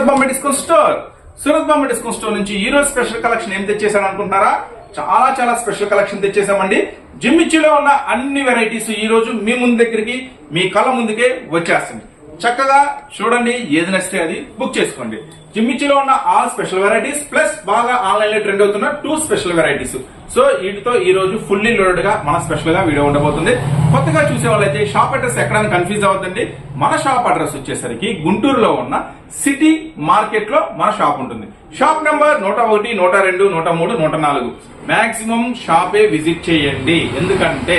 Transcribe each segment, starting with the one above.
Surat Bombay discount store. Surat Bombay discount store నుంచి ఈ రోజు స్పెషల్ కలెక్షన్ ఏం తెచ్చేసాను అనుకుంటారా? చాలా చాలా స్పెషల్ కలెక్షన్ తెచ్చేసామండి జిమ్మిచ్చిలో ఉన్న అన్ని వెరైటీస్ ఈ రోజు మీ ముందు దగ్గరికి మీ కళ్ళ ముందుకే వచ్చేస్తుంది చక్కగా చూడండి ఏది నచ్చితే అది బుక్ చేసుకోండి. జిమ్మిచ్చిలో ఉన్న ఆల్ స్పెషల్ వెరైటీస్ ప్లస్ బాగా ఆన్లైన్లో ట్రెండ్ అవుతున్న టూ స్పెషల్ వెరైటీస్ సో వీటితో ఈ రోజు ఫుల్లీ లోడెడ్గా మన స్పెషల్గా వీడియో ఉండబోతుంది. కొత్తగా చూసే వాళ్ళైతే షాప్ అడ్రస్ ఎక్కడైనా కన్ఫ్యూజ్ అవ్వద్దండి. మన షాప్ అడ్రస్ వచ్చేసరికి గుంటూరులో ఉన్న సిటీ మార్కెట్లో మన షాప్ ఉంటుంది. షాప్ నెంబర్ నూట ఒకటి నూట రెండు నూట మూడు నూట నాలుగు. మాక్సిమం షాపే విజిట్ చేయండి. ఎందుకంటే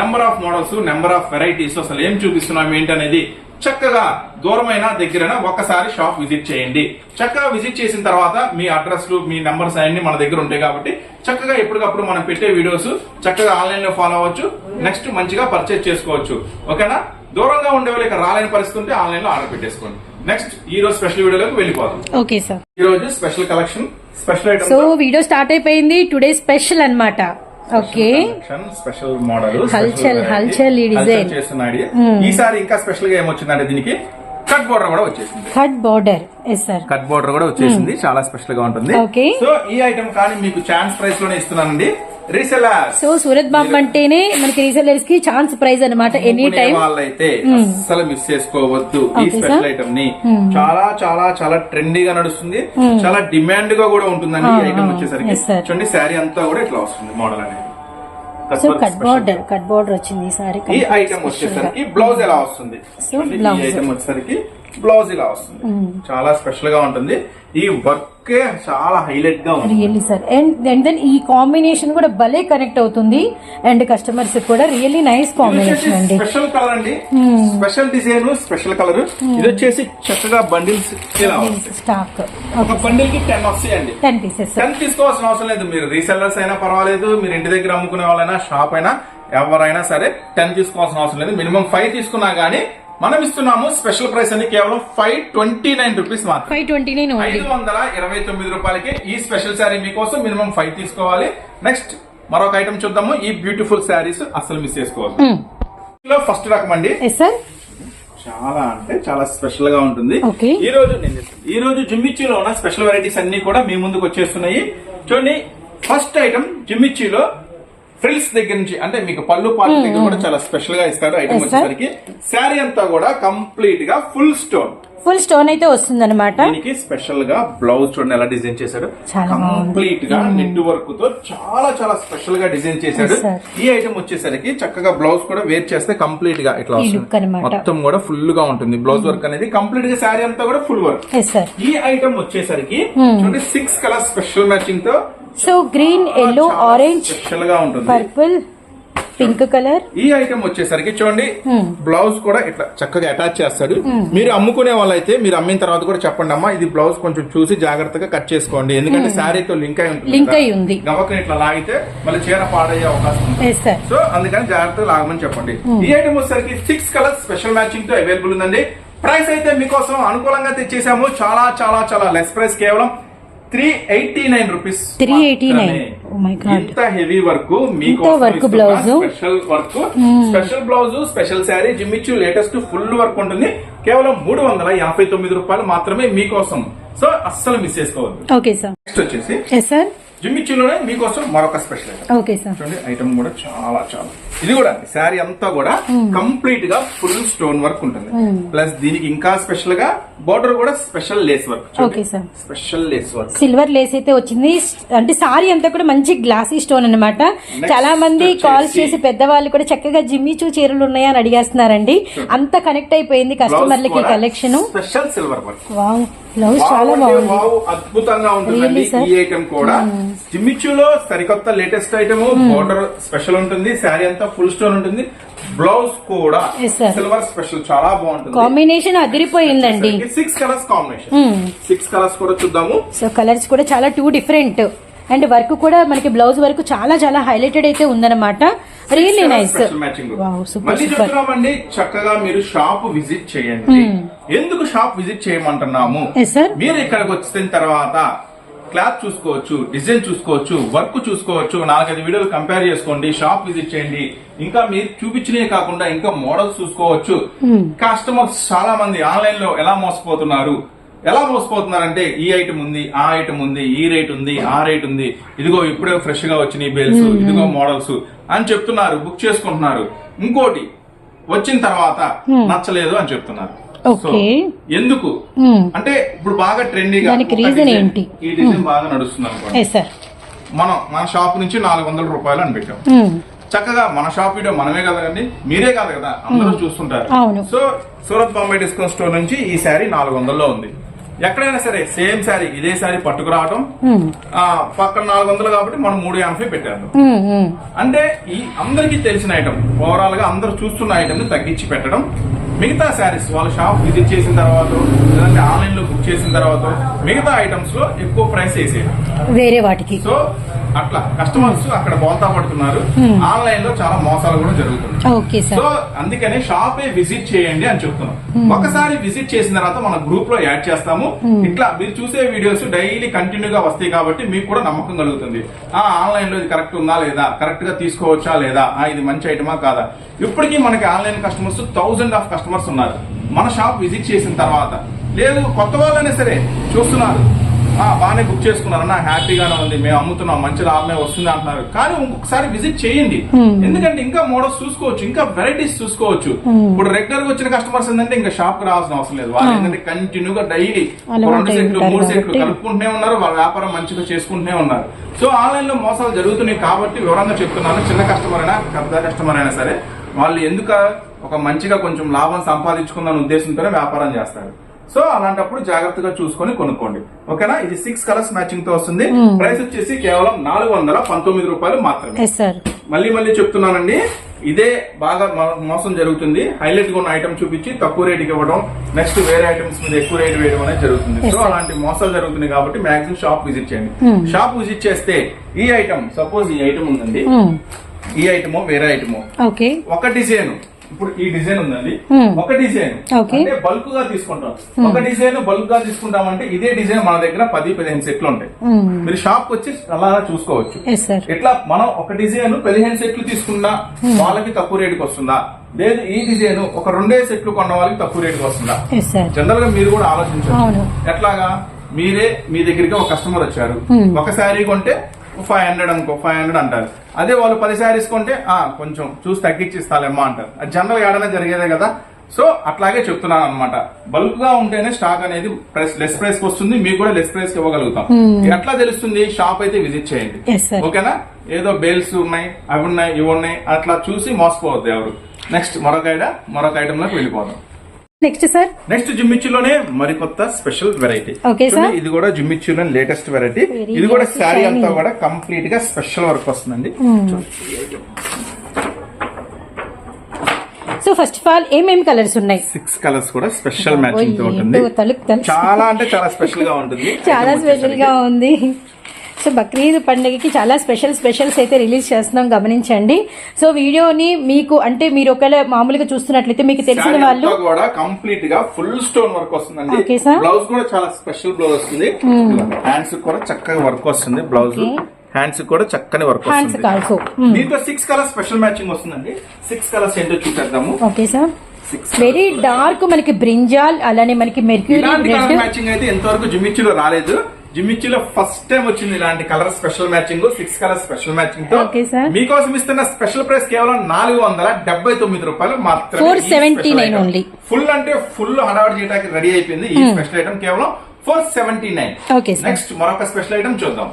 number of models number of varieties అసలు ఏం చూపిస్తున్నాం ఏంటనేది చక్కగా దూరమైన దగ్గరైనా ఒక్కసారి షాప్ విజిట్ చేయండి. చక్కగా విజిట్ చేసిన తర్వాత మీ అడ్రస్లు మీ నెంబర్స్ అన్ని మన దగ్గర ఉంటాయి కాబట్టి చక్కగా ఎప్పటికప్పుడు మనం పెట్టే వీడియోస్ చక్కగా ఆన్లైన్లో ఫాలో అవ్వచ్చు. నెక్స్ట్ మంచిగా పర్చేజ్ చేసుకోవచ్చు. ఓకేనా? దూరంగా ఉండే వాళ్ళు ఇక్కడ రాలేని పరిస్థితి ఉంటే ఆన్లైన్లో ఆర్డర్ పెట్టేసుకోండి. నెక్స్ట్ ఈ రోజు స్పెషల్ వీడియోలోకి వెళ్ళిపోదాం. Okay sir. ఈ రోజు special collection special item so video start అయిపోయింది. టుడే స్పెషల్ అన్నమాట. ఓకే స్పెషల్ మోడల్ హల్చల్, హల్చల్ ఈ design. చేస్తున్నాడు ఈసారి ఇంకా స్పెషల్గా ఏమొచ్చిందంటే దీనికి? కట్ బోర్డర్ కూడా వచ్చేసింది. Cut border. Yes sir cut border కూడా వచ్చేసింది. చాలా స్పెషల్గా ఉంటుంది. సో ఈ ఐటమ్ కానీ మీకు ఛాన్స్ ప్రైస్లోనే ఇస్తున్నానండి. సో సూరత్ బాంబ్ అంటేనే మనకి రీసెలర్స్కి ఛాన్స్ ప్రైజ్ అనమాట ఎనీ టైం వాళ్ళైతే అస్సలు మిస్ చేసుకోవద్దు ఈ స్పెషల్. ఐటమ్ని. చాలా చాలా చాలా ట్రెండీగా నడుస్తుంది. చాలా డిమాండ్గా కూడా ఉంటుందండి ఈ Ah, ఐటమ్ ah, వచ్చేసరికి. Yes, sir. చూడండి శారీ అంతా కూడా ఇట్లా వస్తుంది మోడల్ అనేది. So cut. Border cut border వచ్చింది ఈసారి ఈ ఐటమ్ వచ్చేసరికి బ్లౌజ్ ఎలా వస్తుంది blouse. ఈ ఐటమ్ వచ్చేసరికి బ్లౌజ్ ఇలా వస్తుంది చాలా స్పెషల్గా ఉంటుంది. ఈ వర్క్ చాలా హైలైట్గా ఉంది. Really sir and and then ఈ కాంబినేషన్ కూడా భలే కనెక్ట్ అవుతుంది. అండ్ కస్టమర్స్ కూడా రియల్లీ నైస్ కాంబినేషన్ అండి. స్పెషల్ కలర్ అండి. స్పెషల్ డిజైన్ స్పెషల్ కలర్ ఇది వచ్చేసి చక్కగా బండిల్స్ స్టాక్ ఒక బండిల్కి టెన్ వస్తాయండి టెన్ పీసెస్ టెన్ తీసుకోవాల్సిన అవసరం లేదు. మీరు రీసెల్లర్స్ అయినా పర్వాలేదు మీరు ఇంటి దగ్గర అమ్ముకునే వాళ్ళైనా షాప్ అయినా ఎవరైనా సరే టెన్ తీసుకోవాల్సిన అవసరం లేదు. మినిమం ఫైవ్ తీసుకున్నా గానీ మనం ఇస్తున్నాము స్పెషల్ ప్రైస్ అని కేవలం ఫైవ్ ట్వంటీ నైన్ రూపీస్ మాత్రం ఫైవ్ ట్వంటీ నైన్ ఓన్లీ. ఐదు వందల ఇరవై తొమ్మిది రూపాయలకి ఈ స్పెషల్ శారీ మీకోసం మినిమం ఫైవ్ తీసుకోవాలి. నెక్స్ట్ మరొక ఐటమ్ చూద్దాము. ఈ బ్యూటిఫుల్ శారీస్ అసలు మిస్ చేసుకోవాలి ఫస్ట్ రకం అండి. చాలా అంటే చాలా స్పెషల్గా ఉంటుంది. ఈ రోజు. ఈ రోజు జిమ్మిచ్చిలో ఉన్న స్పెషల్ వెరైటీస్ అన్ని కూడా మీ ముందుకు వచ్చేస్తున్నాయి. చూడండి ఫస్ట్ ఐటమ్ జిమ్మిచ్చిలో ఫ్రిల్స్ దగ్గర నుంచి అంటే మీకు పళ్ళు పాటు దగ్గర కూడా చాలా స్పెషల్గా ఇస్తారు ఐటమ్. వచ్చేసరికి. శారీ అంతా కూడా కంప్లీట్గా ఫుల్ స్టోన్ ఫుల్ స్టోన్ అయితే వస్తుంది అనమాట దీనికి స్పెషల్గా బ్లౌజ్ చూడండి ఎలా డిజైన్ చేశాడు. కంప్లీట్గా నెట్ వర్క్తో చాలా చాలా స్పెషల్గా డిజైన్ చేశాడు. ఈ ఐటమ్ వచ్చేసరికి చక్కగా బ్లౌజ్ కూడా వేర్ చేస్తే కంప్లీట్గా ఇట్లా వస్తుంది. మొత్తం కూడా ఫుల్గా ఉంటుంది. బ్లౌజ్ వర్క్ అనేది కంప్లీట్గా శారీ అంతా కూడా ఫుల్ వర్క్ ఈ ఐటమ్ వచ్చేసరికి చూడండి six colour special మ్యాచింగ్తో so green yellow orange purple pink colour ఈ ఐటమ్ వచ్చేసరికి చూడండి Hmm. బ్లౌజ్ కూడా ఇట్లా చక్కగా అటాచ్ చేస్తాడు. మీరు అమ్ముకునే వాళ్ళైతే మీరు అమ్మిన తర్వాత కూడా చెప్పండి అమ్మా ఇది బ్లౌజ్ కొంచెం చూసి జాగ్రత్తగా కట్ చేసుకోండి. ఎందుకంటే శారీతో లింక్ అయి ఉంటుంది కదా. అయి ఉంది. గవకని ఇట్లా లాగితే మళ్ళీ చీర పాడయ్యే అవకాశం ఉంది. సో అందుకని జాగ్రత్తగా లాగమని చెప్పండి. ఈ ఐటమ్ వచ్చేసరికి సిక్స్ కలర్స్ స్పెషల్ మ్యాచింగ్తో అవైలబుల్ ఉందండి. ప్రైస్ అయితే మీకోసం అనుకూలంగా తెచ్చేసాము. చాలా చాలా చాలా లెస్ ప్రైస్ కేవలం three eighty nine rupees 389. Oh my God. ఇంత హెవీ వర్క్ ఇంత work blouse. Special work special blouse special sari Jimmy Choo latest full work ఉంటుంది. కేవలం మూడు వందల యాభై తొమ్మిది రూపాయలు మాత్రమే మీకోసం. సో అస్సలు మిస్ చేసుకోవద్దు. ఓకే సార్ నెక్స్ట్ వచ్చేసి సార్ జిమ్మిచ్చులోనే మీకోసం మరొక స్పెషల్ ఐటమ్ ఓకే సార్ చూడండి ఐటమ్ కూడా చాలా చాలా. ఇది కూడా శారీ అంతా కూడా కంప్లీట్గా ఫుల్ స్టోన్ వర్క్ ఉంటుంది. ప్లస్ దీనికి ఇంకా స్పెషల్గా బోర్డర్ కూడా special lace work Okay, sir. Special lace work silver lace అయితే వచ్చింది. అంటే సారీ అంతా కూడా మంచి గ్లాసీ స్టోన్ అన్నమాట. చాలా మంది కాల్ చేసి పెద్దవాళ్ళు కూడా చక్కగా జిమ్మిచూ చీరలు ఉన్నాయా అని అడిగేస్తున్నారండి. అంత కనెక్ట్ అయిపోయింది కస్టమర్లకి collection special silver work wow blouse చాలా బాగుంది. అద్భుతంగా ఉంటుందండి? ఈ ఐటమ్ కూడా. జిమ్మిచ్చులో సరికొత్త లేటెస్ట్ ఐటమ్ బోర్డర్ స్పెషల్ ఉంటుంది. శారీ అంతా ఫుల్ స్టోన్ ఉంటుంది. బ్లౌజ్ కూడా. సిల్వర్ స్పెషల్ చాలా బాగుంటుంది. Combination అదిరిపోయిందండి. Six colours combination six colours కూడా చూద్దాము. సో కలర్స్ కూడా చాలా టూ డిఫరెంట్ అండ్ వర్క్ కూడా మనకి బ్లౌజ్ వర్క్ చాలా చాలా హైలైటెడ్ అయితే ఉందన్నమాట. రియల్లీ నైస్ చెప్తున్నామండి చక్కగా మీరు షాప్ విజిట్ చేయండి. ఎందుకు షాప్ విజిట్ చేయమంటున్నాము. మీరు ఇక్కడికి వచ్చిన తర్వాత క్లాత్ చూసుకోవచ్చు డిజైన్ చూసుకోవచ్చు వర్క్ చూసుకోవచ్చు. నాలుగైదు వీడియోలు కంపేర్ చేసుకోండి షాప్ విజిట్ చేయండి. ఇంకా మీరు చూపించినవి కాకుండా ఇంకా మోడల్స్ చూసుకోవచ్చు. కస్టమర్స్ చాలా మంది ఆన్లైన్లో ఎలా మోసపోతున్నారు? ఎలా మోసపోతున్నారంటే ఈ ఐటమ్ ఉంది ఆ ఐటమ్ ఉంది ఈ రేట్ ఉంది ఆ రేట్ ఉంది. ఇదిగో ఇప్పుడే ఫ్రెష్గా వచ్చినాయి బేల్స్ ఇదిగో మోడల్స్ అని చెప్తున్నారు బుక్ చేసుకుంటున్నారు. ఇంకోటి వచ్చిన తర్వాత నచ్చలేదు అని చెప్తున్నారు. ఎందుకు? మ్మ్. అంటే ఇప్పుడు బాగా ట్రెండీగా దానికి డిజైన్- ఏంటి? ఈ డిజైన్ బాగా నడుస్తుంది అనుకోండి. మనం మన షాప్ నుంచి నాలుగు వందల రూపాయలు అని పెట్టాం. మ్మ్. చక్కగా మన షాప్ వీడియో మనమే కదండి మీరే కాదు కదా? అందరూ చూస్తుంటారు. So Surat Bombay discount store నుంచి ఈ శారీ నాలుగు వందల్లో ఉంది. ఎక్కడైనా సరే సేమ్ శారీ ఇదే శారీ పట్టుకురావటం. పక్కన నాలుగు వందలు కాబట్టి మనం మూడు ఎనభై పెట్టాము. అంటే ఈ అందరికీ తెలిసిన ఐటమ్ ఓవరాల్గా అందరూ చూస్తున్న ఐటమ్ని తగ్గించి పెట్టడం. మిగతా శారీస్ వాళ్ళ షాప్ విజిట్ చేసిన తర్వాత లేదంటే ఆన్లైన్లో బుక్ చేసిన తర్వాత మిగతా ఐటమ్స్లో ఎక్కువ ప్రైస్ వేసేయడం వేరే వాటికి. సో అట్లా కస్టమర్స్ అక్కడ బోల్తా పడుతున్నారు. ఆన్లైన్లో చాలా మోసాలు కూడా జరుగుతున్నాయి. సో అందుకనే షాపే విజిట్ చేయండి అని చెప్తున్నాం. ఒకసారి విజిట్ చేసిన తర్వాత మన గ్రూప్లో యాడ్ చేస్తాము. ఇట్లా మీరు చూసే వీడియోస్ డైలీ కంటిన్యూగా వస్తాయి కాబట్టి మీకు కూడా నమ్మకం కలుగుతుంది. ఆ ఆన్లైన్లో ఇది కరెక్ట్ ఉందా లేదా? కరెక్ట్గా తీసుకోవచ్చా లేదా? ఆ ఇది మంచి ఐటమా కాదా? ఇప్పటికీ మనకి online customers thousand of customers ఉన్నారు. మన షాప్ విజిట్ చేసిన తర్వాత. లేదు కొత్త వాళ్ళైనా సరే చూస్తున్నారు. బాగానే బుక్ చేసుకున్నారు నా హ్యాపీగానే ఉంది మేము అమ్ముతున్నాం మంచి లాభమే వస్తుంది అంటున్నారు. కానీ ఇంకొకసారి విజిట్ చేయండి. ఎందుకంటే ఇంకా మోడల్స్ చూసుకోవచ్చు ఇంకా వెరైటీస్ చూసుకోవచ్చు. ఇప్పుడు రెగ్యులర్గా వచ్చిన కస్టమర్స్ ఏంటంటే ఇంకా షాప్కి రావాల్సిన అవసరం లేదు. వాళ్ళు ఏంటంటే కంటిన్యూగా డైలీ అలవాటు రెండు సెట్లు మూడు సెట్లు. కలుపుకుంటూనే ఉన్నారు వాళ్ళ వ్యాపారం మంచిగా చేసుకుంటూనే ఉన్నారు. సో ఆన్లైన్లో మోసాలు జరుగుతున్నాయి కాబట్టి వివరంగా చెప్తున్నాను. చిన్న కస్టమర్ అయినా పెద్ద కస్టమర్ అయినా సరే వాళ్ళు ఎందుకు ఒక మంచిగా కొంచెం లాభం సంపాదించుకుందన్న ఉద్దేశంతోనే వ్యాపారం చేస్తారు. సో అలాంటప్పుడు జాగ్రత్తగా చూసుకొని కొనుక్కోండి. ఓకేనా? ఇది సిక్స్ కలర్స్ మ్యాచింగ్తో వస్తుంది. ప్రైస్ వచ్చేసి కేవలం నాలుగు వందల పంతొమ్మిది రూపాయలు మాత్రమే. మళ్ళీ మళ్ళీ చెప్తున్నానండి. ఇదే బాగా మోసం జరుగుతుంది. హైలైట్గా ఉన్న ఐటమ్ చూపించి తక్కువ రేటుకి ఇవ్వడం నెక్స్ట్ వేరే ఐటమ్స్ మీద ఎక్కువ రేట్ వేయడం అనేది జరుగుతుంది. సో. అలాంటి మోసాలు జరుగుతున్నాయి కాబట్టి మాక్సిమం షాప్ విజిట్ చేయండి. Hmm. షాప్ విజిట్ చేస్తే ఈ ఐటమ్ సపోజ్ ఈ ఐటమ్ ఉందండి. మ్మ్. ఈ ఐటమో వేరే ఐటమో ఒక డిజైన్ ఇప్పుడు ఈ డిజైన్ ఉందండి. ఒక డిజైన్. అంటే బల్క్గా తీసుకుంటాం. ఒక డిజైన్ బల్క్గా తీసుకుంటామంటే ఇదే డిజైన్ మన దగ్గర పది పదిహేను సెట్లు ఉంటాయి. మీరు షాప్ వచ్చి అలా చూసుకోవచ్చు. ఇట్లా మనం ఒక డిజైన్ పదిహేను సెట్లు తీసుకున్నా వాళ్ళకి తక్కువ రేటుకి వస్తుందా? లేదు ఈ డిజైన్ ఒక రెండే సెట్లు కొన్న వాళ్ళకి తక్కువ రేటుకి వస్తుందా? జనరల్గా మీరు కూడా ఆలోచించారు. ఎట్లాగా? మీరే మీ దగ్గరికి ఒక కస్టమర్ వచ్చారు. ఒక శారీ కొంటే ఫైవ్ హండ్రెడ్ అనుకో ఫైవ్ హండ్రెడ్ అంటారు. అదే వాళ్ళు పది శారీస్ కొంటే ఆ కొంచెం చూసి తగ్గించి ఇస్తాలేమ్మా అంటారు. అది జనరల్ ఏడైనా జరిగేదే కదా. సో అట్లాగే చెప్తున్నాను అనమాట బల్క్గా ఉంటేనే స్టాక్ అనేది ప్రైస్ లెస్ ప్రైస్కి వస్తుంది. మీకు కూడా లెస్ ప్రైస్కి ఇవ్వగలుగుతాం ఎట్లా తెలుస్తుంది? షాప్ అయితే విజిట్ చేయండి. ఓకేనా? ఏదో బేల్స్ ఉన్నాయి అవి ఉన్నాయి ఇవి ఉన్నాయి. అట్లా చూసి మోసపోవద్దు ఎవరు. నెక్స్ట్ మరొక ఐటమ్ మరొక ఐటమ్లోకి వెళ్ళిపోదాం. నెక్స్ట్ సార్ నెక్స్ట్ జిమ్మిచ్చులోనే మరికొత్త స్పెషల్ వెరైటీ Okay, sir. ఇది కూడా జిమ్మిచ్చులో లేటెస్ట్ వెరైటీ ఇది కూడా శారీ. అంతా కూడా కంప్లీట్గా స్పెషల్ వర్క్ వస్తుందండి. సో ఫస్ట్ ఆఫ్ ఆల్ ఏమేమి కలర్స్ ఉన్నాయి? సిక్స్ కలర్స్ కూడా స్పెషల్ మ్యాచింగ్తో ఉంటుంది. చాలా అంటే చాలా స్పెషల్గా ఉంటుంది. చాలా స్పెషల్గా. ఉంది. సో బక్రీద్ పండుగకి చాలా స్పెషల్ స్పెషల్స్ అయితే రిలీజ్ చేస్తున్నాం గమనించండి. సో వీడియోని మీకు అంటే మీరు ఒకవేళ మామూలుగా చూస్తున్నట్లయితే మీకు తెలిసిన వాళ్ళు కూడా కంప్లీట్గా ఫుల్ స్టోన్ వర్క్ వస్తుందండి. Sir. బ్లౌజ్ కూడా చాలా స్పెషల్ బ్లౌజ్ వస్తుంది. హ్యాండ్స్ కూడా చక్కగా వర్క్ వస్తుంది బ్లౌజ్. హ్యాండ్స్ కూడా చక్కని వర్క్ హ్యాండ్స్ వస్తుంది. కాల్సో దీంట్లో సిక్స్ కలర్స్ స్పెషల్ మ్యాచింగ్ వస్తుందండి. సిక్స్ కలర్స్ ఏంటో చూసేద్దాము. ఓకే సార్ వెరీ డార్క్ మనకి బ్రింజాల్ అలానే మనకి మెర్క్యూరీ కలర్ మ్యాచింగ్ అయితే ఎంతవరకు జిమ్మిచ్చిలో రాలేదు. జిమ్మిచ్చిలో ఫస్ట్ టైం వచ్చింది ఇలాంటి colour special matching six colour special మ్యాచింగ్తో. మీకోసం ఇస్తున్న స్పెషల్ ప్రైస్ కేవలం నాలుగు వందల డెబ్బై తొమ్మిది రూపాయలు మాత్రమే 479 only. ఫుల్ అంటే ఫుల్ హడావడి చేయడానికి రెడీ అయిపోయింది. ఈ స్పెషల్ ఐటమ్ కేవలం ఫోర్ సెవెంటీ నైన్. నెక్స్ట్ మరొక స్పెషల్ ఐటమ్ చూద్దాం.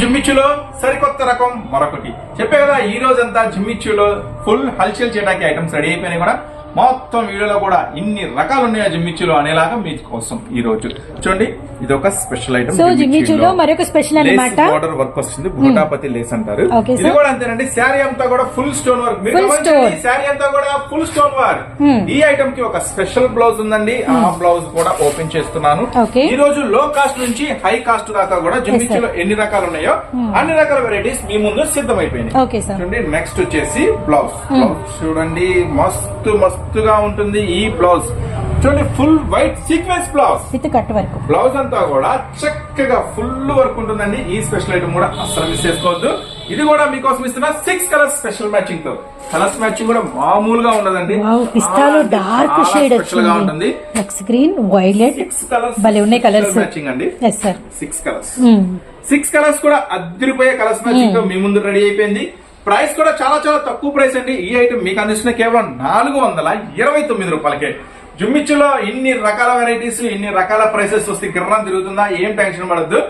జిమ్మిచ్చులో సరికొత్త రకం మరొకటి. చెప్పే కదా ఈ రోజంతా జిమ్మిచ్చులో ఫుల్ హల్చల్ చేయడానికి ఐటమ్స్ రెడీ అయిపోయినాయి కూడా. మొత్తం వీడియోలో కూడా ఇన్ని రకాలు ఉన్నాయో జిమ్మిచ్చులో అనేలాగా మీ కోసం ఈ రోజు. చూడండి ఇది ఒక స్పెషల్ ఐటమ్ సో జిమ్మిచ్చులో మరొక స్పెషల్ అన్నమాట. బోర్డర్ వర్క్ వస్తుంది బుటాపతి లేస్ అంటారు. ఇది. కూడా అంతేనండి శారీ అంతా కూడా ఫుల్ స్టోన్ వర్క్ మీరు గమనించండి, శారీ అంతా కూడా ఫుల్ స్టోన్ వర్క్ Hmm. ఈ ఐటమ్కి ఒక స్పెషల్ బ్లౌజ్ ఉందండి ఆ బ్లౌజ్ కూడా ఓపెన్ చేస్తున్నాను. ఈ రోజు లో కాస్ట్ నుంచి హై కాస్ట్ దాకా కూడా జిమ్మిచ్చులో ఎన్ని రకాలు ఉన్నాయో అన్ని రకాల వెరైటీస్ మీ ముందు సిద్ధమైపోయినాయి. చూడండి నెక్స్ట్ వచ్చేసి బ్లౌజ్ బ్లౌజ్ చూడండి మస్తు మస్తుగా ఉంటుంది ఈ బ్లౌజ్. చూడండి full white sequence blouse with cut work. Blouse అంతా కూడా చక్కగా ఫుల్ వర్క్ ఉంటుందండి. ఈ స్పెషల్ ఐటమ్ కూడా అస్సలు మిస్ చేసుకోవద్దు. ఇది కూడా మీకోసం ఇస్తున్న సిక్స్ కలర్స్ స్పెషల్ మ్యాచింగ్తో. కలర్స్ మ్యాచింగ్ కూడా మామూలుగా ఉండదండి. పిస్తాలో డార్క్ షేడ్ special గా ఉంటుంది. గ్రీన్ వైలెట్ సిక్స్ కలర్స్ భలే ఉన్నాయి colours. మ్యాచింగ్ అండి. Yes sir six colours six colours కూడా అద్దరిపోయే కలర్స్ మ్యాచింగ్తో మీ ముందు రెడీ అయిపోయింది. ప్రైస్ కూడా చాలా చాలా తక్కువ ప్రైస్ అండి. ఈ ఐటమ్ మీకు అందిస్తున్న కేవలం నాలుగు వందల ఇరవై తొమ్మిది రూపాయలకే. జుమ్మిచ్చులో ఇన్ని రకాల వెరైటీస్ ఇన్ని రకాల ప్రైసెస్ వస్తే గిర్రం తిరుగుతుందా? ఏం టెన్షన్ పడద్దు.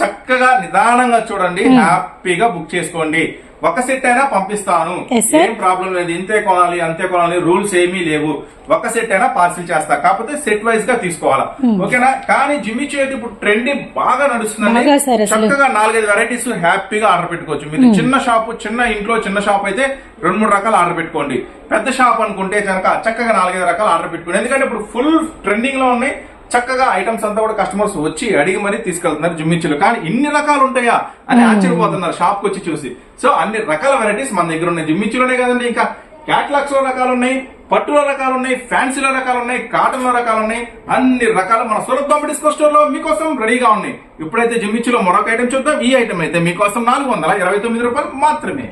చక్కగా నిదానంగా చూడండి. హ్యాపీగా బుక్ చేసుకోండి. ఒక సెట్ అయినా పంపిస్తాను. ఏం ప్రాబ్లం లేదు. ఇంతే కొనాలి అంతే కొనాలి రూల్స్ ఏమీ లేవు. ఒక సెట్ అయినా పార్సిల్ చేస్తా. కాకపోతే సెట్ వైజ్గా తీసుకోవాలా. ఓకేనా? కానీ జిమ్మిచ్చు అయితే ఇప్పుడు ట్రెండ్ బాగా నడుస్తుందండి. చక్కగా నాలుగైదు వెరైటీస్ హ్యాపీగా ఆర్డర్ పెట్టుకోవచ్చు. మీరు చిన్న షాప్ చిన్న ఇంట్లో చిన్న షాప్ అయితే రెండు మూడు రకాలు ఆర్డర్ పెట్టుకోండి. పెద్ద షాప్ అనుకుంటే కనుక చక్కగా నాలుగైదు రకాలు ఆర్డర్ పెట్టుకోండి. ఎందుకంటే ఇప్పుడు ఫుల్ ట్రెండింగ్లో ఉన్నాయి. చక్కగా ఐటమ్స్ అంతా కూడా కస్టమర్స్ వచ్చి అడిగి మరీ తీసుకెళ్తున్నారు జిమ్మిచ్చులు. కానీ ఇన్ని రకాలు ఉంటాయా అని ఆశ్చర్యపోతున్నారు షాప్కి వచ్చి చూసి. సో అన్ని రకాల వెరైటీస్ మన దగ్గర ఉన్నాయి. జిమ్మిచ్చులోనే కదండి ఇంకా. క్యాట్లాక్స్లో రకాలు ఉన్నాయి పట్టులో రకాలు ఉన్నాయి ఫ్యాన్సీలో రకాలు ఉన్నాయి కాటన్లో రకాలు ఉన్నాయి అన్ని రకాలు మన సూరత్ బాంబే డిస్కో స్టోర్లో మీకోసం రెడీగా ఉన్నాయి. ఇప్పుడైతే జిమ్మిచ్చులో మరొక ఐటమ్ చూద్దాం. ఈ ఐటమ్ అయితే మీకోసం నాలుగు వందల ఇరవై తొమ్మిది రూపాయలు మాత్రమే.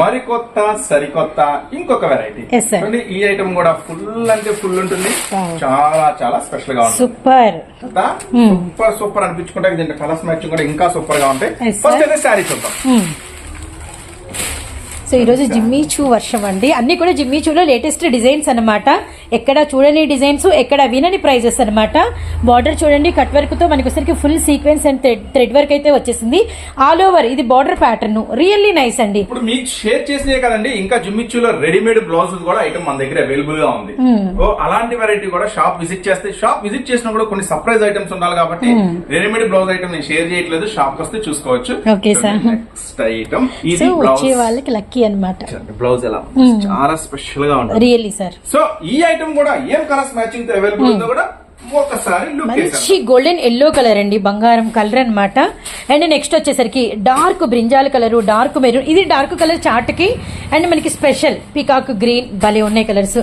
మరికొత్త సరికొత్త ఇంకొక వెరైటీ. చూడండి, ఈ ఐటమ్ కూడా ఫుల్ అంటే ఫుల్ ఉంటుంది. చాలా చాలా స్పెషల్గా ఉంటుంది సూపర్ కదా? సూపర్ సూపర్ అనిపించుకుంటే దీంట్లో కలర్స్ మ్యాచింగ్ కూడా ఇంకా సూపర్గా ఉంటాయి ఫస్ట్. అయితే శారీ చూద్దాం సో ఈరోజు జిమ్మీచూ వర్షం అండి. అన్ని కూడా జిమ్మీచూలో లేటెస్ట్ డిజైన్స్ అన్నమాట. ఎక్కడ చూడని డిజైన్స్ ఎక్కడ వినని ప్రైజెస్ అన్నమాట. బార్డర్ చూడండి కట్ వర్క్తో మనకి వచ్చరికి full sequence and thread work అయితే వచ్చేసింది. ఆల్ ఓవర్ ఇది బార్డర్ ప్యాటర్న్ రియల్లీ నైస్ అండి. ఇప్పుడు మీకు షేర్ చేసినే కదండి ఇంకా జుమ్మిచ్చులో రెడీమేడ్ బ్లౌజెస్ కూడా ఐటమ్ మన దగ్గర అవైలబుల్గా ఉంది. ఓ అలాంటి వెరైటీ కూడా షాప్ విజిట్ చేస్తే షాప్ విజిట్ చేసినా కూడా కొన్ని సర్ప్రైజ్ ఐటమ్స్ ఉండాలి కాబట్టి రెడీమేడ్ బ్లౌజ్ ఐటమ్ నేను షేర్ చేయట్లేదు షాప్ వస్తే చూసుకోవచ్చు. Okay, sir. నెక్స్ట్ ఐటమ్ ఇది బ్లౌజ్ వచ్చే వాళ్ళకి లక్కీ అన్నమాట. బ్లౌజ్ ఎలా? చాలా స్పెషల్గా ఉంటుంది. రియల్లీ సార్ సో ఈ ఐటమ్ కూడా ఏం కలర్స్ మ్యాచింగ్తో అవైలబుల్ ఉందో కూడా మంచి గోల్డెన్ ఎల్లో కలర్ అండి బంగారం కలర్ అన్నమాట. అండ్ నెక్స్ట్ వచ్చేసరికి dark brinjal colour dark maroon ఇది డార్క్ కలర్ చార్ట్కి అండ్ మనకి స్పెషల్ పీకాక్ గ్రీన్ భలే ఉన్నాయి కలర్స్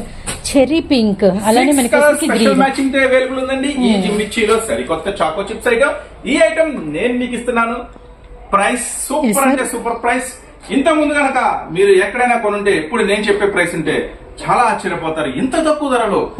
చెర్రీ పింక్ అలానే మనకి గ్రీన్ మ్యాచింగ్ అవైలబుల్ ఉందండి. ఈ జిమ్మిచ్చిలో సరికొత్త చాకో చిప్స్ ఐటమ్ ఈ ఐటమ్ నేను మీకు ఇస్తున్నాను. Price super. అంటే సూపర్ ప్రైస్ ఇంత ముందు గనక మీరు ఎక్కడైనా కొనుంటే ఇప్పుడు నేను చెప్పే ప్రైస్ ఉంటే చాలా ఆశ్చర్యపోతారు. ఇంత తక్కువ ధరలో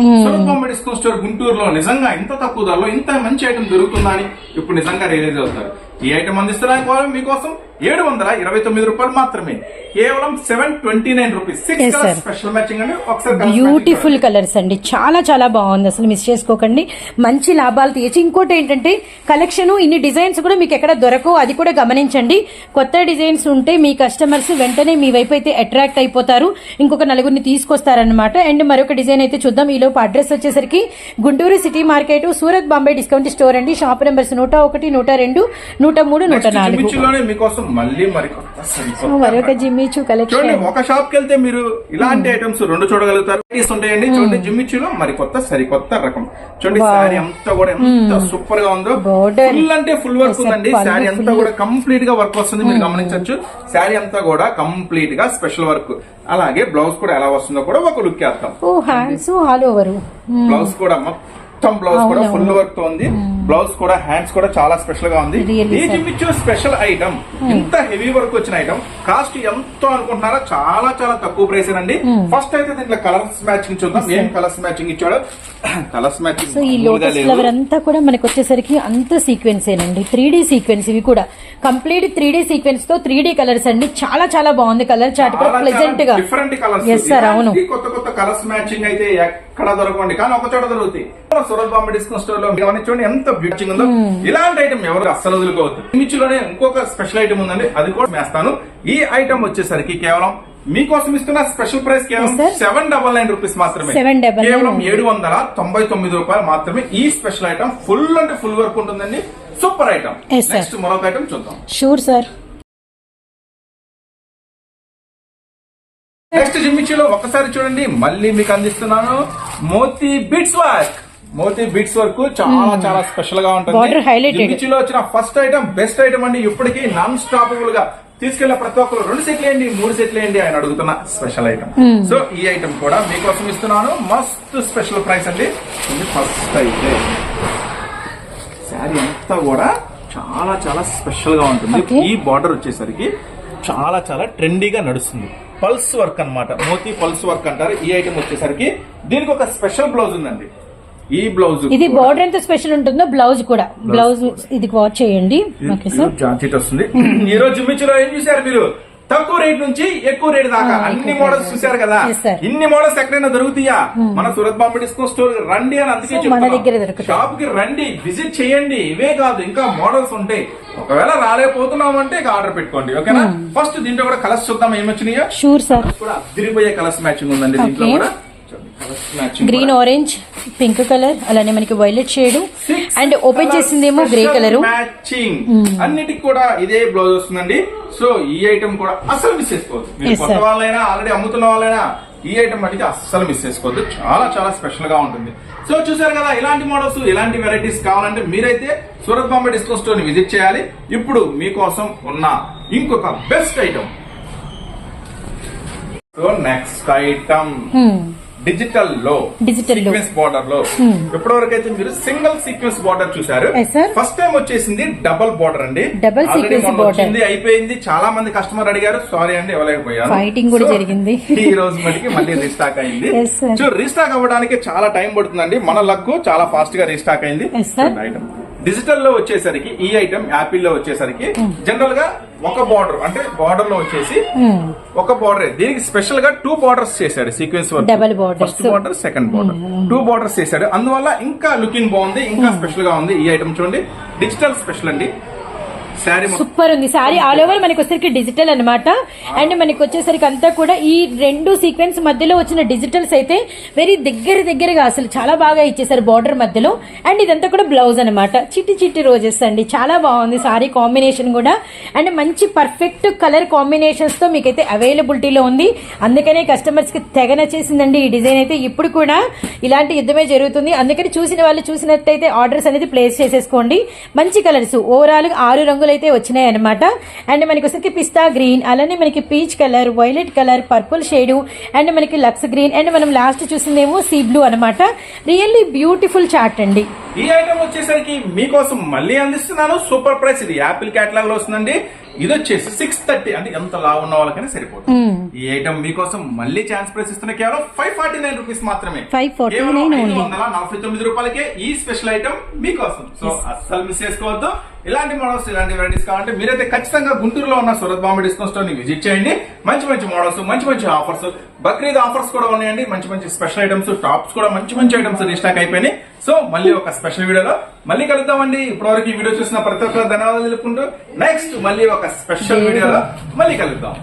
బాంబే డిస్కౌంట్ స్టోర్ గుంటూరులో నిజంగా ఇంత తక్కువ ధరలో ఇంత మంచి ఐటమ్ దొరుకుతుందా అని ఇప్పుడు నిజంగా రియలైజ్ అవుతారు. ఈ ఐటమ్ అందిస్తున్నా మీకోసం? ఏడు వందల ఇరవై తొమ్మిది రూపాయలు మాత్రమే. కేవలం seven twenty nine rupees. Six. Special matching అండి. ఒకసారి బ్యూటిఫుల్ కలర్స్ అండి. చాలా చాలా బాగుంది. అసలు మిస్ చేసుకోకండి. మంచి లాభాలు తీయచ్చు. ఇంకోటి ఏంటంటే కలెక్షన్ ఇన్ని డిజైన్స్ కూడా మీకు ఎక్కడ దొరకవు. అది కూడా గమనించండి. కొత్త డిజైన్స్ ఉంటే మీ కస్టమర్స్ వెంటనే మీ వైపు అయితే అట్రాక్ట్ అయిపోతారు. ఇంకొక నలుగురిని తీసుకొస్తారనమాట అండ్ మరొక డిజైన్ అయితే చూద్దాం. ఈ లోపు అడ్రస్ వచ్చేసరికి Guntur city market Surat Bombay discount store అండి. షాప్ నెంబర్స్ నూట ఒకటి నూట రెండు నూట మూడు నూట నాలుగు. మీకోసం మళ్ళీ మరికొత్త సరికొత్త మరొక జిమ్మిచు చూడండి కలెక్షన్. ఒక షాప్కి వెళ్తే మీరు ఇలాంటి ఐటమ్స్ రెండు చూడగలుగుతారు. ఉంటాయండి. చూడండి జిమ్మిచ్చులో మరికొత్త సరికొత్త రకం. చూడండి. శారీ అంతా కూడా ఎంత సూపర్గా ఉందో. ఫుల్ అంటే ఫుల్ వర్క్. ఉందండి. శారీ అంతా. కూడా కంప్లీట్గా వర్క్ వస్తుంది మీరు గమనించవచ్చు. శారీ అంతా కూడా కంప్లీట్గా స్పెషల్ వర్క్ అలాగే బ్లౌజ్ కూడా ఎలా వస్తుందో కూడా ఒక లుక్ వేస్తాం బ్లౌజ్ కూడా మొత్తం బ్లౌజ్ కూడా. ఫుల్ వర్క్తో ఉంది. బ్లౌజ్ కూడా హ్యాండ్స్ కూడా చాలా స్పెషల్గా ఉంది. జిమ్మిచ్చు స్పెషల్ ఐటమ్ ఇంత హెవీ వర్క్ వచ్చిన ఐటమ్ కాస్ట్ ఎంతో అనుకుంటున్నారా? చాలా చాలా తక్కువ ప్రైస్ అండి ఫస్ట్ అయితే దీంట్లో కలర్స్ మ్యాచింగ్ చూద్దాం. ఏం కలర్స్ మ్యాచింగ్ ఇచ్చాడో? కలర్స్ మ్యాచింగ్ ఈ లోటస్ ఫ్లవర్ అంతా కూడా మనకి వచ్చేసరికి అంత సీక్వెన్స్ ఏనండి త్రీ డి సీక్వెన్స్ ఇవి కూడా. కంప్లీట్ త్రీ డి సీక్వెన్స్తో త్రీ డి కలర్స్ అండి. చాలా చాలా బాగుంది. కలర్ చార్ట్ కూడా ప్లెజెంట్గా డిఫరెంట్ కలర్స్ అవును. కొత్త కొత్త కలర్స్ మ్యాచింగ్ అయితే ఎక్కడ దొరకండి కానీ ఒక చోట దొరుకుతాయి. సూరత్ బాంబే డిస్కౌంట్ స్టోర్లో గమనించండి ఎంత బ్యూటింగ్ ఉందో. ఇలాంటి ఐటమ్ ఎవరు అస్సలు వదులుకోవద్దు. మిర్చిలోనే ఇంకొక స్పెషల్ ఐటమ్ ఉందండి. అది కూడా వేస్తాను ఈ ఐటమ్ వచ్చేసరికి కేవలం మీకోసం ఇస్తున్న స్పెషల్ ప్రైస్ కేవలం. సెవెన్ డబల్ నైన్ రూపీస్ మాత్రమే. 799 కేవలం ఏడు వందల తొంభై తొమ్మిది రూపాయలు మాత్రమే ఈ స్పెషల్ ఐటమ్ ఫుల్ అంటే ఫుల్ వర్క్ ఉంటుందండి. Super item. నెక్స్ట్ మరొక ఐటమ్ చూద్దాం. షూర్ సార్ నెక్స్ట్ జిమ్మిచ్చిలో ఒక్కసారి చూడండి. మళ్ళీ మీకు అందిస్తున్నాను. Moti bits work moti bits work చాలా చాలా స్పెషల్గా ఉంటుంది. జిమ్మిచ్చిలో వచ్చిన ఫస్ట్ ఐటమ్ బెస్ట్ ఐటమ్ అండి. ఇప్పటికీ నాన్ స్టాపబుల్గా తీసుకెళ్ళిన ప్రతి ఒక్కరు రెండు సెట్లు వేయండి మూడు సెట్లు వేయండి ఆయన అడుగుతున్న స్పెషల్ ఐటమ్ సో ఈ ఐటమ్ కూడా మీకోసం ఇస్తున్నాను. మస్తు స్పెషల్ ప్రైస్ అండి. ఇది ఫస్ట్ అయితే. శారీ అంతా కూడా చాలా చాలా స్పెషల్గా ఉంటుంది. ఈ బార్డర్ వచ్చేసరికి చాలా చాలా ట్రెండీగా నడుస్తుంది. పల్స్ వర్క్ అన్నమాట. మోతీ పల్స్ వర్క్ అంటారు. ఈ ఐటమ్ వచ్చేసరికి దీనికి ఒక స్పెషల్ బ్లౌజ్ ఉందండి. ఈ బ్లౌజ్ ఇది బార్డర్ ఎంత స్పెషల్ ఉంటుందో బ్లౌజ్ కూడా. బ్లౌజ్ ఇది వాచ్ చేయండి. జాకెట్ వస్తుంది. ఈ రోజు మిర్చిలో ఏం చూసారు మీరు? తక్కువ రేట్ నుంచి ఎక్కువ రేట్ దాకా. అన్ని మోడల్స్. చూసారు కదా. ఇన్ని మోడల్స్ ఎక్కడైనా దొరుకుతాయా? మన సూరత్ బాంబే డిస్కౌంట్ స్టోర్ రండి అని అందుకే దొరుకుతాయి. షాప్కి రండి విజిట్ చేయండి. ఇవే కాదు ఇంకా మోడల్స్ ఉంటాయి. ఒకవేళ రాలేకపోతున్నాం అంటే ఇక ఆర్డర్ పెట్టుకోండి ఓకేనా? Hmm. ఫస్ట్ దీంట్లో కూడా కలర్స్ చూద్దాం ఏమొచ్చినాయో షూర్ సార్ కూడా అదిరిపోయే కలర్స్ మ్యాచింగ్ ఉందండి దీంట్లో. కూడా. గ్రీన్ ఆరెంజ్ పింక్ కలర్ అలానే మనకి వైలెట్ షేడ్ అండ్ ఓపెన్ చేసిందేమో గ్రే కలర్ మ్యాచింగ్ అన్నిటికి కూడా ఇదే బ్లౌజ్ వస్తుందండి. సో ఈ ఐటమ్ కూడా అసలు మిస్ కొత్త sir. వాళ్ళైనా ఆల్రెడీ అమ్ముతున్న వాళ్ళైనా ఈ ఐటమ్ మటుకి అస్సలు మిస్ చేసుకోవద్దు. చాలా చాలా స్పెషల్గా ఉంటుంది. సో చూసారు కదా ఇలాంటి మోడల్స్ ఇలాంటి వెరైటీస్ కావాలంటే మీరైతే సూరత్ బాంబే డిస్కో స్టోర్ని విజిట్ చేయాలి. ఇప్పుడు మీకోసం ఉన్న ఇంకొక best item so next item డిజిటల్లో Digital లో. సీక్వెన్స్ బార్డర్లో ఇప్పటివరకు అయితే మీరు సింగిల్ సీక్వెన్స్ బార్డర్ చూసారు. ఫస్ట్ టైం వచ్చేసింది డబల్ బార్డర్ అండి మొన్న border. వచ్చింది అయిపోయింది చాలా మంది కస్టమర్ అడిగారు సారీ అండి ఇవ్వలేకపోయాను Fighting కూడా జరిగింది. ఈ రోజు మటుకి మళ్ళీ రీస్టాక్ అయింది. సో రీస్టాక్ అవ్వడానికి చాలా టైం పడుతుందండి మన లక్ చాలా ఫాస్ట్గా రీస్టాక్ అయింది. ఐటమ్ డిజిటల్లో వచ్చేసరికి ఈ ఐటమ్ యాపిల్లో వచ్చేసరికి జనరల్గా ఒక బార్డర్ అంటే బార్డర్లో వచ్చేసి ఒక బార్డర్. దీనికి స్పెషల్గా టూ బార్డర్స్ చేశాడు sequence work. Double borders. First border second border two borders చేశాడు. అందువల్ల ఇంకా లుకింగ్ బాగుంది ఇంకా స్పెషల్గా ఉంది ఈ ఐటమ్ చూడండి. డిజిటల్ స్పెషల్ అండి. సూపర్ ఉంది. సారీ ఆల్ ఓవర్ మనకి వచ్చేసరికి డిజిటల్ అన్నమాట. అండ్ మనకి వచ్చేసరికి అంతా కూడా ఈ రెండు సీక్వెన్స్ మధ్యలో వచ్చిన డిజిటల్స్ అయితే వెరీ దగ్గర దగ్గరగా అసలు చాలా బాగా ఇచ్చేసారు బార్డర్ మధ్యలో. అండ్ ఇదంతా కూడా బ్లౌజ్ అన్నమాట. చిట్టి చిట్టి రోజెస్ అండి. చాలా బాగుంది సారీ కాంబినేషన్ కూడా. అండ్ మంచి పర్ఫెక్ట్ కలర్ కాంబినేషన్స్తో మీకైతే అవైలబిలిటీలో ఉంది. అందుకనే కస్టమర్స్కి తెగ నచ్చేసిందండి ఈ డిజైన్ అయితే. ఇప్పుడు కూడా ఇలాంటి యుద్ధమే జరుగుతుంది. అందుకని చూసిన వాళ్ళు చూసినట్టయితే ఆర్డర్స్ అనేది ప్లేస్ చేసేసుకోండి. మంచి కలర్స్ ఓవరాల్ ఆరు రంగులు అయితే వచ్చినాయి అనమాట అండ్ మనకి వచ్చేసరికి పిస్తా గ్రీన్ అలానే మనకి peach colour violet colour purple shade and మనకి లక్స్ గ్రీన్ అండ్ మనం లాస్ట్ చూసిందేమో సీ బ్లూ అనమాట రియల్లీ బ్యూటిఫుల్ చార్ట్ అండి. ఈ ఐటమ్ వచ్చేసరికి మీకోసం మళ్ళీ అందిస్తున్నాను. సూపర్ ప్రైస్ ఇది యాపిల్ కేటలాగ్లో వస్తుందండి. ఇది వచ్చేసి సిక్స్ థర్టీ అంటే ఎంత లా ఉన్న వాళ్ళకైనా సరిపోతుంది. ఈ ఐటమ్ మీకోసం మళ్ళీ ఛాన్స్ ప్రైస్ ఇస్తున్న కేవలం ఫైవ్ ఫార్టీ నైన్ రూపీస్ మాత్రమే 549 కేవలం. ఐదు వందల నలభై తొమ్మిది రూపాయలకే ఈ స్పెషల్ ఐటమ్ మీకోసం. సో అస్సలు మిస్ చేసుకోవద్దు. ఇలాంటి మోడల్స్ ఇలాంటి వెరైటీస్ కావాలంటే మీరైతే ఖచ్చితంగా గుంటూరులో ఉన్న సూరత్ బాంబే డిస్కౌంట్ స్టోర్ని విజిట్ చేయండి. మంచి మంచి మోడల్స్ మంచి మంచి ఆఫర్స్ బక్రీద్ ఆఫర్స్ కూడా ఉన్నాయండి. మంచి మంచి స్పెషల్ ఐటమ్స్ టాప్స్ కూడా మంచి మంచి ఐటమ్స్ రీస్టాక్ అయిపోయినాయి. సో మళ్ళీ ఒక స్పెషల్ వీడియోలో మళ్ళీ కలుద్దామండి. ఇప్పటివరకు ఈ వీడియో చూసిన ప్రతి ఒక్కరు ధన్యవాదాలు తెలుపుకుంటూ. నెక్స్ట్ మళ్ళీ ఒక స్పెషల్ వీడియోలో మళ్ళీ కలుద్దాం.